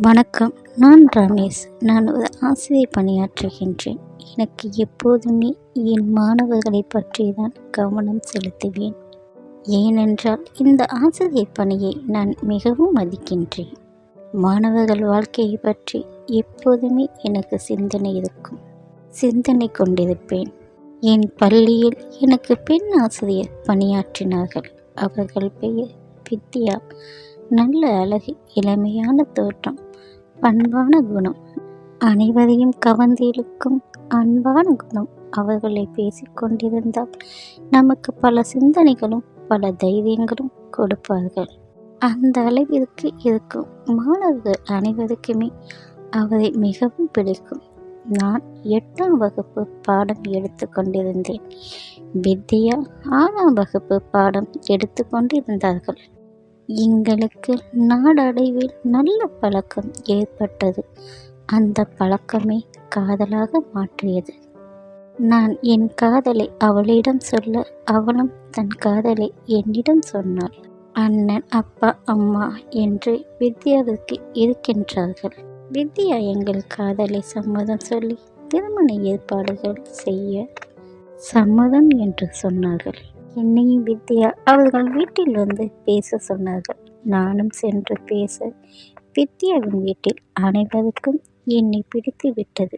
வணக்கம். நான் ரமேஷ். நான் ஒரு ஆசிரியர் பணியாற்றுகின்றேன். எனக்கு எப்போதுமே என் மாணவர்களை பற்றி தான் கவனம் செலுத்துவேன். ஏனென்றால் இந்த ஆசிரியர் பணியை நான் மிகவும் மதிக்கின்றேன். மாணவர்கள் வாழ்க்கையை பற்றி எப்போதுமே எனக்கு சிந்தனை இருக்கும். சிந்தனை கொண்டிருப்பேன். என் பள்ளியில் எனக்கு பெண் ஆசிரியர் பணியாற்றினார்கள். அவர்கள் பெயர் வித்யா நல்ல அழகு இளமையான தோற்றம் பண்பான குணம். அனைவரையும் கவர்ந்திழுக்கும் அன்பான குணம். அவர்களை பேசிக்கொண்டிருந்தால் நமக்கு பல சிந்தனைகளும் பல தைரியங்களும் கொடுப்பார்கள். அந்த அளவிற்கு இருக்கும் மாணவர்கள் அனைவருக்குமே அவரை மிகவும் பிடிக்கும். நான் எட்டாம் வகுப்பு பாடம் எடுத்து கொண்டிருந்தேன். வித்யா ஆறாம் வகுப்பு பாடம் எடுத்து கொண்டிருந்தார்கள். எங்களுக்கு நாடடைவில் நல்ல பழக்கம் ஏற்பட்டது. அந்த பழக்கமே காதலாக மாற்றியது. நான் என் காதலை அவளிடம் சொல்ல அவளும் தன் காதலை என்னிடம் சொன்னாள். அண்ணன் அப்பா அம்மா என்று வித்யாவிற்கு இருக்கின்றார்கள். வித்யா எங்கள் காதலை சம்மதம் சொல்லி திருமண ஏற்பாடுகள் செய்ய சம்மதம் என்று சொன்னார்கள். என்னையும் வித்யா அவர்கள் வீட்டில் வந்து பேச சொன்னார்கள். நானும் சென்று பேச வித்யாவின் வீட்டில் அனைவருக்கும் என்னை பிடித்து விட்டது.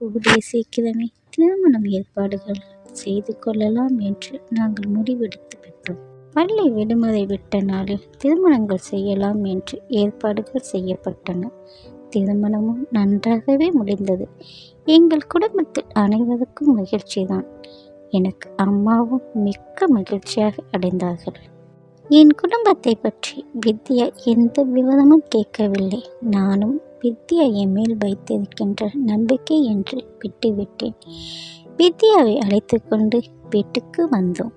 கூடிய சீக்கிரமே திருமணம் ஏற்பாடுகள் செய்து கொள்ளலாம் என்று நாங்கள் முடிவெடுத்து விட்டோம். பள்ளி விடுமுறை விட்ட நாளில் திருமணங்கள் செய்யலாம் என்று ஏற்பாடுகள் செய்யப்பட்டன. திருமணமும் நன்றாகவே முடிந்தது. எங்கள் குடும்பத்தில் அனைவருக்கும் மகிழ்ச்சிதான். எனக்கு அம்மாவும் மிக்க மகிழ்ச்சியாக அடைந்தார்கள். என் குடும்பத்தை பற்றி வித்யா எந்த விவரமும் கேட்கவில்லை. நானும் வித்யா என் மேல் வைத்திருக்கின்ற நம்பிக்கை என்று விட்டுவிட்டேன். வித்யாவை அழைத்து கொண்டு வீட்டுக்கு வந்தோம்.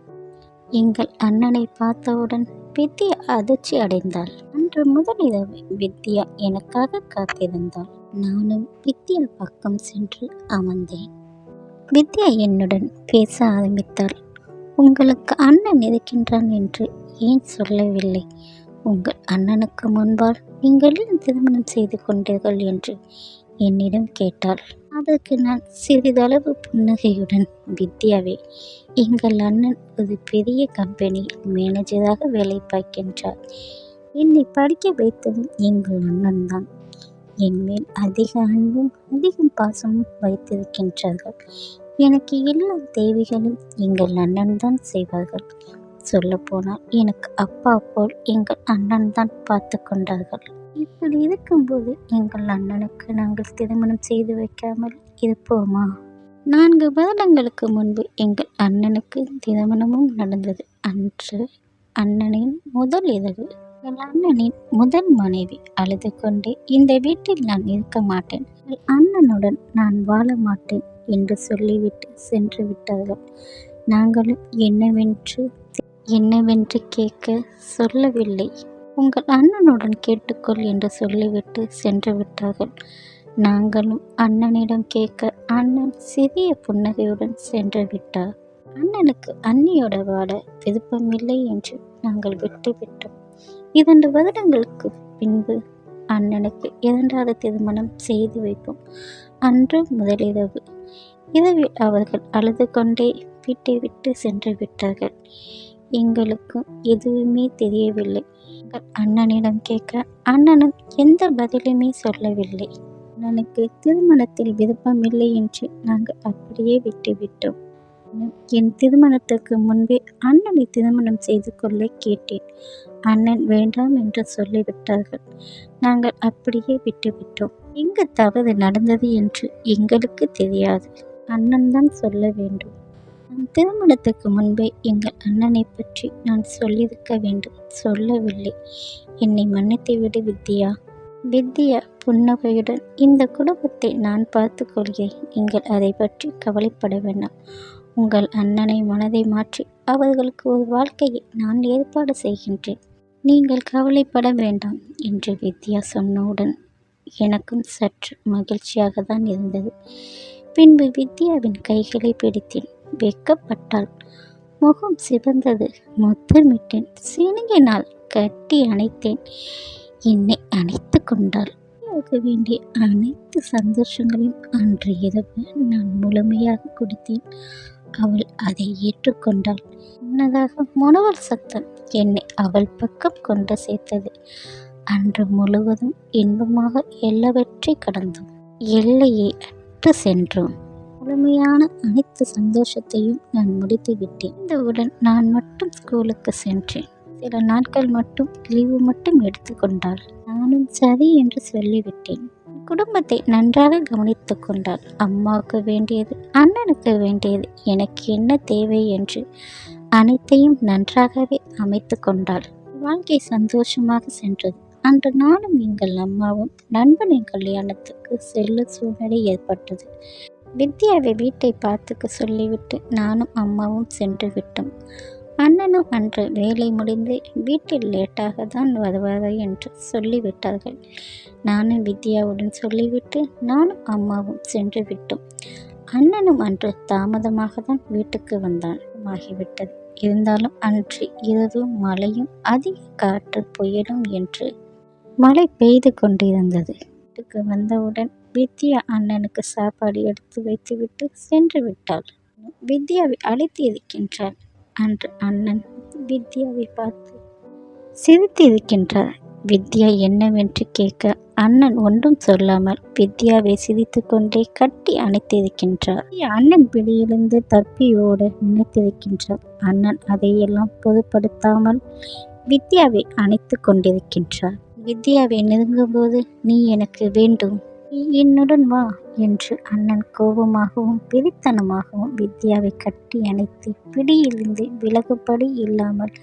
எங்கள் அண்ணனை பார்த்தவுடன் வித்யா அதிர்ச்சி அடைந்தாள். அன்று முதல் இரவு வித்யா எனக்காக காத்திருந்தாள். நானும் வித்யா பக்கம் சென்று அமர்ந்தேன். வித்யா என்னுடன் பேச ஆரம்பித்தாள். உங்களுக்கு அண்ணன் இருக்கின்றான் என்று ஏன் சொல்லவில்லை? உங்கள் அண்ணனுக்கு முன்பால் நீங்கள் திருமணம் செய்து கொண்டீர்கள்? என்று என்னிடம் கேட்டாள். அதற்கு நான் சிறிதளவு புன்னகையுடன் வித்யாவே எங்கள் அண்ணன் ஒரு பெரிய கம்பெனி மேனேஜராக வேலை பார்க்கின்றார். என்னை படிக்க வைத்ததும் எங்கள் அண்ணன் தான். என் மேல் அதிக அன்பும் அதிகம் பாசமும் வைத்திருக்கின்றார்கள். எனக்கு எல்லா தேவைகளும் எங்கள் அண்ணன் தான் செய்வார்கள். சொல்லப்போனால் எனக்கு அப்பா போல் எங்கள் அண்ணன் தான் பார்த்து கொண்டார்கள். இப்படி இருக்கும்போது எங்கள் அண்ணனுக்கு நாங்கள் திருமணம் செய்து வைக்காமல் இருப்போமா? நான்கு வருடங்களுக்கு முன்பு எங்கள் அண்ணனுக்கு திருமணமும் நடந்தது. அன்று அண்ணனின் முதல் இரவு என் அண்ணனின் முதல் மனைவி அழுது கொண்டே இந்த வீட்டில் நான் இருக்க மாட்டேன். என் அண்ணனுடன் நான் வாழ மாட்டேன். என்று சொல்லிவிட்டு சென்று விட்டார்கள். நாங்களும் என்னவென்று என்னவென்று கேட்க சொல்லவில்லை. உங்கள் அண்ணனுடன் கேட்டுக்கொள் என்று சொல்லிவிட்டு சென்று விட்டார்கள். நாங்களும் அண்ணனிடம் கேட்க அண்ணன் சிறிய புன்னகையுடன் சென்று விட்டார். அண்ணனுக்கு அண்ணியோட வாட விருப்பமில்லை என்று நாங்கள் விட்டுவிட்டோம் இரண்டு வருடங்களுக்கு பின்பு அண்ணனுக்கு இரண்டாவது திருமணம் செய்து வைப்போம். அன்று முதலிரவு இரவில் அவர்கள் அழுது கொண்டே வீட்டை விட்டு சென்று விட்டார்கள். எங்களுக்கும் எதுவுமே தெரியவில்லை. அண்ணனிடம் கேட்க அண்ணனும் எந்த பதிலுமே சொல்லவில்லை. அண்ணனுக்கு திருமணத்தில் விருப்பமில்லை என்று நாங்கள் அப்படியே விட்டுவிட்டோம் என் திருமணத்துக்கு முன்பே அண்ணனை திருமணம் செய்து கொள்ள கேட்டேன். அண்ணன் வேண்டாம் என்று சொல்லிவிட்டார்கள். நாங்கள் அப்படியே விட்டுவிட்டோம் எங்கு தவறு நடந்தது என்று எங்களுக்கு தெரியாது. அண்ணன் தான் சொல்ல வேண்டும். நம் திருமணத்துக்கு முன்பே எங்கள் அண்ணனை பற்றி நான் சொல்லியிருக்க வேண்டும். சொல்லவில்லை. என்னை மன்னித்து விடு வித்யா. வித்யா புன்னகையுடன் இந்த குடும்பத்தை நான் பார்த்து கொள்கிறேன். நீங்கள் அதை பற்றி கவலைப்பட வேண்டாம். உங்கள் அண்ணனை மனதை மாற்றி அவர்களுக்கு ஒரு வாழ்க்கையை நான் ஏற்பாடு செய்கின்றேன். நீங்கள் கவலைப்பட வேண்டாம் என்று வித்யா சொன்னவுடன் எனக்கும் சற்று மகிழ்ச்சியாக தான் இருந்தது. பின்பு வித்யாவின் கைகளை பிடித்தேன். வெக்கப்பட்டாள் முகம் சிவந்தது. முத்தமிட்டேன். சினுங்கினால் கட்டி அணைத்தேன். என்னை அணைத்து கொண்டாள். வேண்டிய அனைத்து சந்தோஷங்களையும் அன்று இரவு நான் முழுமையாக கொடுத்தேன். அவள் அதை ஏற்றுக்கொண்டாள். முன்னதாக முனவர் சத்தம் என்னை அவள் பக்கம் கொண்டு சேர்த்தது. அன்று முழுவதும் இன்பமாக எல்லாவற்றை கடந்தோம். எல்லையை அற்று சென்றோம் முழுமையான அனைத்து சந்தோஷத்தையும் நான் முடித்து விட்டேன். இந்தவுடன் நான் மட்டும் ஸ்கூலுக்கு சென்றேன். சில நாட்கள் மட்டும் லீவு மட்டும் எடுத்துக்கொண்டாள் நானும் சரி என்று சொல்லிவிட்டேன். குடும்பத்தை நன்றாக கவனித்து கொண்டாள். அம்மாவுக்கு வேண்டியது அண்ணனுக்கு வேண்டியது எனக்கு என்ன தேவை என்று அனைத்தையும் நன்றாகவே அமைத்து கொண்டாள். வாழ்க்கை சந்தோஷமாக சென்றது. அன்று நானும் எங்கள் அம்மாவும் நண்பனின் கல்யாணத்துக்கு செல்ல சூழ்நிலை ஏற்பட்டது. வித்யாவை வீட்டை பார்த்துக்க சொல்லிவிட்டு நானும் அம்மாவும் சென்று விட்டோம். அண்ணனும் அன்று வேலை முடிந்து வீட்டில் லேட்டாக தான் வருவார் என்று சொல்லிவிட்டார்கள். நானும் வித்யாவுடன் சொல்லிவிட்டு நானும் அம்மாவும் சென்று விட்டோம். அண்ணனும் அன்று தாமதமாக தான் வீட்டுக்கு வந்தான் ஆகிவிட்டது இருந்தாலும் அன்று இரவும் மழையும் அதிக காற்று புயலும் என்று மழை பெய்து கொண்டிருந்தது. வீட்டுக்கு வந்தவுடன் வித்யா அண்ணனுக்கு சாப்பாடு எடுத்து வைத்துவிட்டு சென்று விட்டாள். வித்யாவை அழைத்து இருக்கின்றாள். அன்று அண்ணன் வித்யாவை பார்த்து சிரித்து இருக்கின்றார் வித்யா என்னவென்று கேட்க அண்ணன் ஒன்றும் சொல்லாமல் வித்யாவை சிரித்து கொண்டே கட்டி அணைத்திருக்கின்றார். அண்ணன் பிடியிலிருந்து தப்பி ஓட நினைத்திருக்கின்றார். அண்ணன் அதையெல்லாம் பொதுப்படுத்தாமல் வித்யாவை அணைத்து கொண்டிருக்கின்றார். வித்யாவை நெருங்கும்போது நீ எனக்கு வேண்டும். நீ என்னுடன் வா என்று அண்ணன் கோபமாகவும் பிரித்தனமாகவும் வித்யாவை கட்டி அணைத்து பிடியிலிருந்து விலகுபடி இல்லாமல்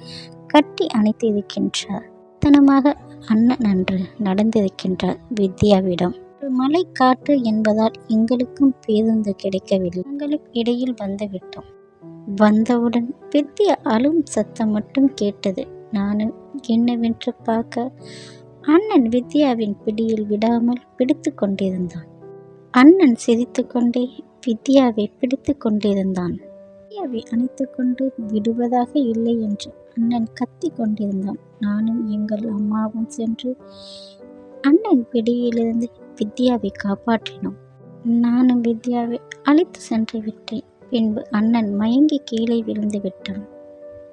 கட்டி அணைத்து இருக்கின்றார் தனமாக அண்ணன் அன்று நடந்திருக்கின்றார் வித்யாவிடம். மலை காற்று என்பதால் எங்களுக்கும் பேருந்து கிடைக்கவில்லை. எங்களுக்கு இடையில் வந்துவிட்டோம். வந்தவுடன் வித்யா அழும் சத்தம் மட்டும் கேட்டது. நானும் என்னவென்று பார்க்க அண்ணன் வித்யாவின் பிடியில் விடாமல் பிடித்து கொண்டிருந்தான். அண்ணன் சிரித்து கொண்டே வித்யாவை பிடித்து கொண்டிருந்தான். வித்யாவை அணைத்து கொண்டு விடுவதாக இல்லை என்று அண்ணன் கத்தி கொண்டிருந்தான். நானும் எங்கள் அம்மாவும் சென்று அண்ணன் பிடியிலிருந்து வித்யாவை காப்பாற்றினோம். நானும் வித்யாவை அழைத்து சென்று விட்டேன். பின்பு அண்ணன் மயங்கி கீழே விழுந்து விட்டான்.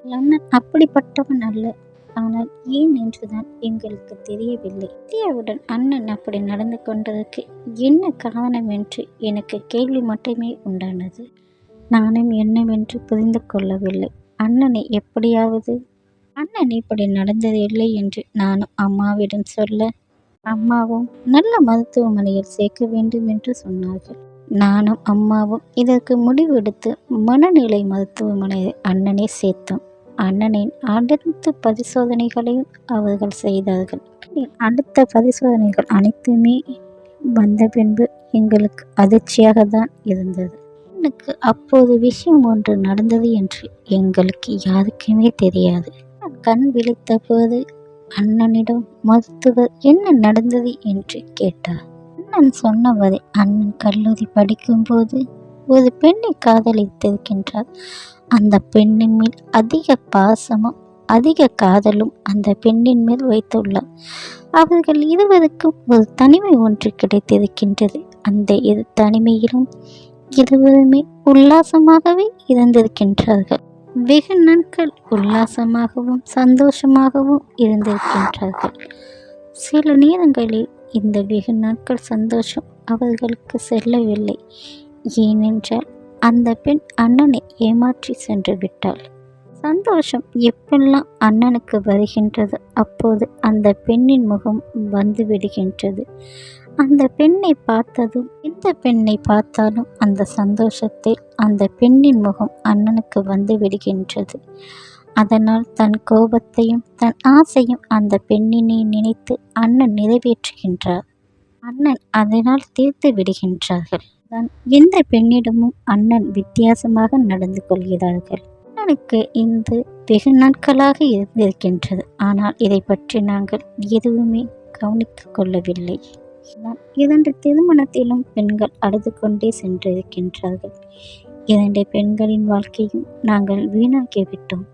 அண்ணன் அப்படிப்பட்டவன் அல்ல. ஆனால் ஏன் என்றுதான் எங்களுக்கு தெரியவில்லை. இந்தியாவுடன் அண்ணன் அப்படி நடந்து கொண்டதற்கு என்ன காரணம் என்று எனக்கு கேள்வி மட்டுமே உண்டானது. நானும் என்னவென்று புரிந்து கொள்ளவில்லை. அண்ணனை எப்படியாவது அண்ணன் இப்படி நடந்தது இல்லை என்று நானும் அம்மாவிடம் சொல்ல அம்மாவும் நல்ல மருத்துவமனையில் சேர்க்க வேண்டும் என்று சொன்னார்கள். நானும் அம்மாவும் இதற்கு முடிவெடுத்து மனநிலை மருத்துவமனையில் அண்ணனை சேர்த்தோம். அண்ணனின் அனைத்து பரிசோதனைகளையும் அவர்கள் செய்தார்கள். அடுத்த பரிசோதனைகள் அனைத்துமே வந்த பின்பு எங்களுக்கு அதிர்ச்சியாக தான் இருந்தது. எனக்கு அப்போது விஷயம் ஒன்று நடந்தது என்று எங்களுக்கு யாருக்குமே தெரியாது. கண் விழித்த போது அண்ணனிடம் மருத்துவர் என்ன நடந்தது? என்று கேட்டார். அண்ணன் சொன்னவரை அண்ணன் கல்லூரி படிக்கும்போது ஒரு பெண்ணை காதலித்திருக்கின்றார். அந்த பெண்ணின் மேல் அதிக பாசமும் அதிக காதலும் அந்த பெண்ணின் மேல் வைத்துள்ளார் அவர்கள் இருவருக்கும் ஒரு தனிமை ஒன்று கிடைத்திருக்கின்றது. அந்த இரு தனிமையிலும் இருவருமே உல்லாசமாகவே இருந்திருக்கின்றார்கள். வெகு நாட்கள் உல்லாசமாகவும் சந்தோஷமாகவும் இருந்திருக்கின்றார்கள். சில நேரங்களில் இந்த வெகு நாட்கள் சந்தோஷம் அவர்களுக்கு செல்லவில்லை. ஏனென்றால் அந்த பெண் அண்ணனை ஏமாற்றி சென்று விட்டாள். சந்தோஷம் எப்பெல்லாம் அண்ணனுக்கு வருகின்றது அப்போது அந்த பெண்ணின் முகம் வந்து விடுகின்றது. அந்த பெண்ணை பார்த்ததும் எந்த பெண்ணை பார்த்தாலும் அந்த சந்தோஷத்தில் அந்த பெண்ணின் முகம் அண்ணனுக்கு வந்து விடுகின்றது. அதனால் தன் கோபத்தையும் தன் ஆசையும் அந்த பெண்ணினை நினைத்து அண்ணன் நிறைவேற்றுகின்றார். அண்ணன் அதனால் தீர்த்து விடுகின்றார்கள். தான் எந்த பெண்ணிடமும் அண்ணன் வித்தியாசமாக நடந்து கொள்கிறார்கள். அண்ணனுக்கு இந்த வெகு நாட்களாக இருந்திருக்கின்றது. ஆனால் இதை பற்றி நாங்கள் எதுவுமே கவனித்துக் கொள்ளவில்லை. இரண்டு திருமணத்திலும் பெண்கள் அழுது கொண்டே சென்றிருக்கின்றார்கள். இரண்டு பெண்களின் வாழ்க்கையும் நாங்கள் வீணாக்கிவிட்டோம்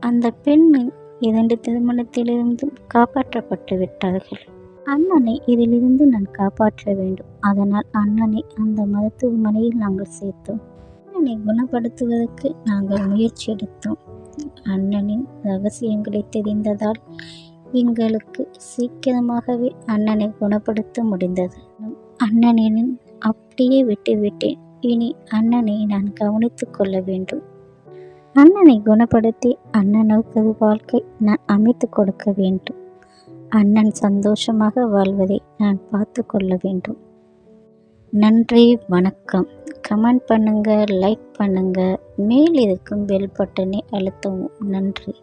அந்த பெண்ணின் இரண்டு திருமணத்திலிருந்தும் காப்பாற்றப்பட்டு விட்டார்கள். அண்ணனை இதிலிருந்து நான் காப்பாற்ற வேண்டும். அதனால் அண்ணனை அந்த மருத்துவமனையில் நாங்கள் சேர்த்தோம். அண்ணனை குணப்படுத்துவதற்கு நாங்கள் முயற்சி எடுத்தோம். அண்ணனின் ரகசியங்களை தெரிந்ததால் எங்களுக்கு சீக்கிரமாகவே அண்ணனை குணப்படுத்த முடிந்தது. அண்ணனின் அப்படியே விட்டுவிட்டேன். இனி அண்ணனை நான் கவனித்துக் கொள்ள வேண்டும். அண்ணனை குணப்படுத்தி அண்ணனுக்கு வாழ்க்கை நான் அமைத்து கொடுக்க வேண்டும். அண்ணன் சந்தோஷமாக வாழ்வதை நான் பார்த்து கொள்ள வேண்டும். நன்றி வணக்கம். கமெண்ட் பண்ணுங்கள் லைக் பண்ணுங்கள் மேல் இருக்கும் பெல் பட்டனை அழுத்தவும். நன்றி.